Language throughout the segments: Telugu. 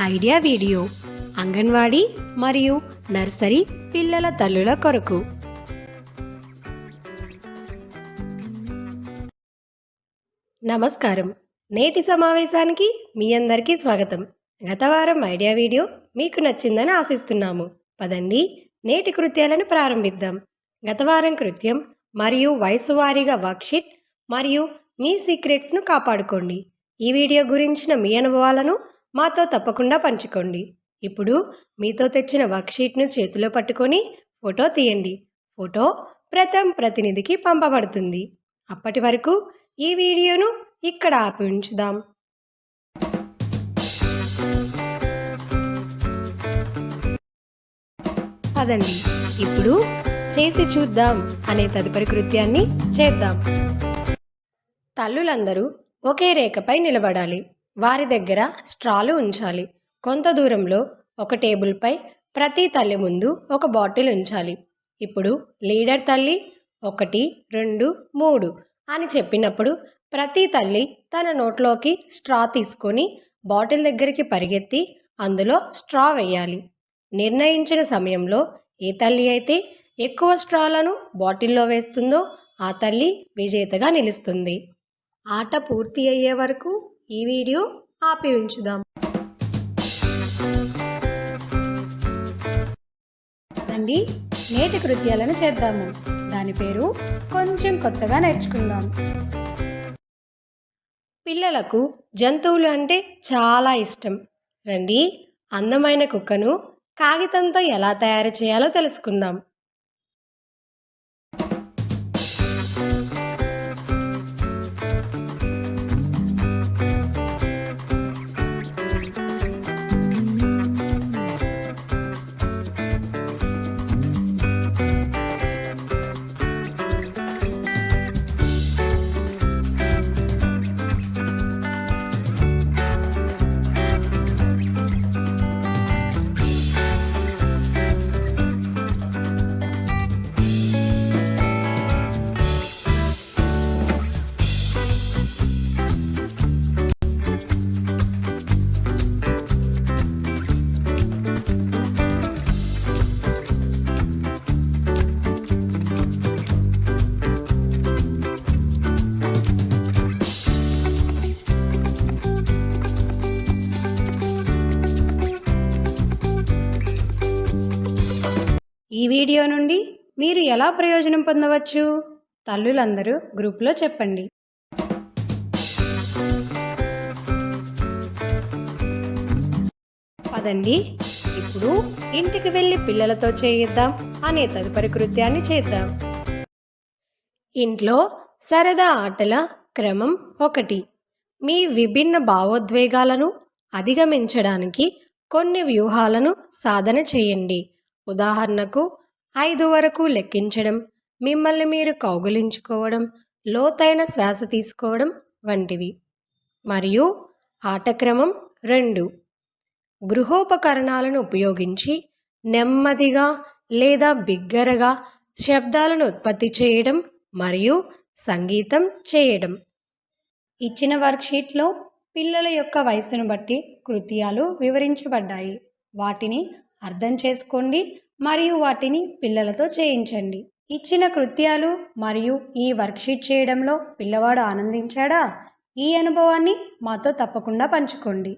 ఐడియా వీడియో అంగన్వాడీ మరియు నర్సరీ పిల్లల తల్లుల కొరకు. నమస్కారం. నేటి సమావేశానికి మీ అందరికీ స్వాగతం. గత వారం ఐడియా వీడియో మీకు నచ్చిందని ఆశిస్తున్నాము. పదండి నేటి కృత్యాలను ప్రారంభిద్దాం. గత వారం కృత్యం మరియు వయసు వారీగా వర్క్షీట్ మరియు మీ సీక్రెట్స్ను కాపాడుకోండి. ఈ వీడియో గురించిన మీ అనుభవాలను మాతో తప్పకుండా పంచుకోండి. ఇప్పుడు మీతో తెచ్చిన వర్క్షీట్ను చేతిలో పట్టుకొని ఫోటో తీయండి. ఫోటో ప్రథం ప్రతినిధికి పంపబడుతుంది. అప్పటి వరకు ఈ వీడియోను ఇక్కడ ఆపి ఉంచుదాం. పదండి. ఇప్పుడు చేసి చూద్దాం అనే తదుపరి కృత్యాన్ని చేద్దాం. తల్లులందరూ ఒకే రేఖపై నిలబడాలి. వారి దగ్గర స్ట్రాలు ఉంచాలి. కొంత దూరంలో ఒక టేబుల్పై ప్రతి తల్లి ముందు ఒక బాటిల్ ఉంచాలి. ఇప్పుడు లీడర్ తల్లి ఒకటి రెండు మూడు అని చెప్పినప్పుడు ప్రతి తల్లి తన నోట్లోకి స్ట్రా తీసుకొని బాటిల్ దగ్గరికి పరిగెత్తి అందులో స్ట్రా వేయాలి. నిర్ణయించిన సమయంలో ఏ తల్లి అయితే ఎక్కువ స్ట్రాలను బాటిల్లో వేస్తుందో ఆ తల్లి విజేతగా నిలుస్తుంది. ఆట పూర్తి అయ్యే వరకు ఈ వీడియో ఆపి ఉంచుదాం. అండి నేటి కృత్యాలను చేద్దాము. దాని పేరు కొంచెం కొత్తగా నేర్చుకుందాం. పిల్లలకు జంతువులు అంటే చాలా ఇష్టం. రండి అందమైన కుక్కను కాగితంతో ఎలా తయారు చేయాలో తెలుసుకుందాం. ఈ వీడియో నుండి మీరు ఎలా ప్రయోజనం పొందవచ్చు? తల్లులందరూ గ్రూప్లో చెప్పండి. పదండి. ఇప్పుడు ఇంటికి వెళ్ళి పిల్లలతో చేయిద్దాం అనే తదుపరి కృత్యాన్ని చేద్దాం. ఇంట్లో సరదా ఆటల క్రమం ఒకటి. మీ విభిన్న భావోద్వేగాలను అధిగమించడానికి కొన్ని వ్యూహాలను సాధన చేయండి. ఉదాహరణకు ఐదు వరకు లెక్కించడం మిమ్మల్ని మీరు కౌగులించుకోవడం లోతైన శ్వాస తీసుకోవడం వంటివి. మరియు ఆటక్రమం రెండు. గృహోపకరణాలను ఉపయోగించి నెమ్మదిగా లేదా బిగ్గరగా శబ్దాలను ఉత్పత్తి చేయడం మరియు సంగీతం చేయడం. ఇచ్చిన వర్క్షీట్లో పిల్లల యొక్క వయసును బట్టి కృత్యాలు వివరించబడ్డాయి. వాటిని అర్థం చేసుకోండి మరియు వాటిని పిల్లలతో చేయించండి. ఇచ్చిన కృత్యాలు మరియు ఈ వర్క్షీట్ చేయడంలో పిల్లవాడు ఆనందించాడా? ఈ అనుభవాన్ని మాతో తప్పకుండా పంచుకోండి.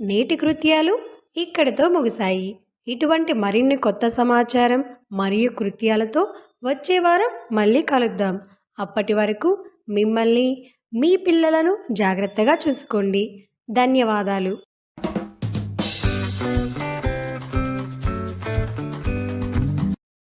నేటి కృత్యాలు ఇక్కడితో ముగిశాయి. ఇటువంటి మరిన్ని కొత్త సమాచారం మరియు కృత్యాలతో వచ్చే వారం మళ్ళీ కలుద్దాం. అప్పటి వరకు మిమ్మల్ని మీ పిల్లలను జాగ్రత్తగా చూసుకోండి. ధన్యవాదాలు.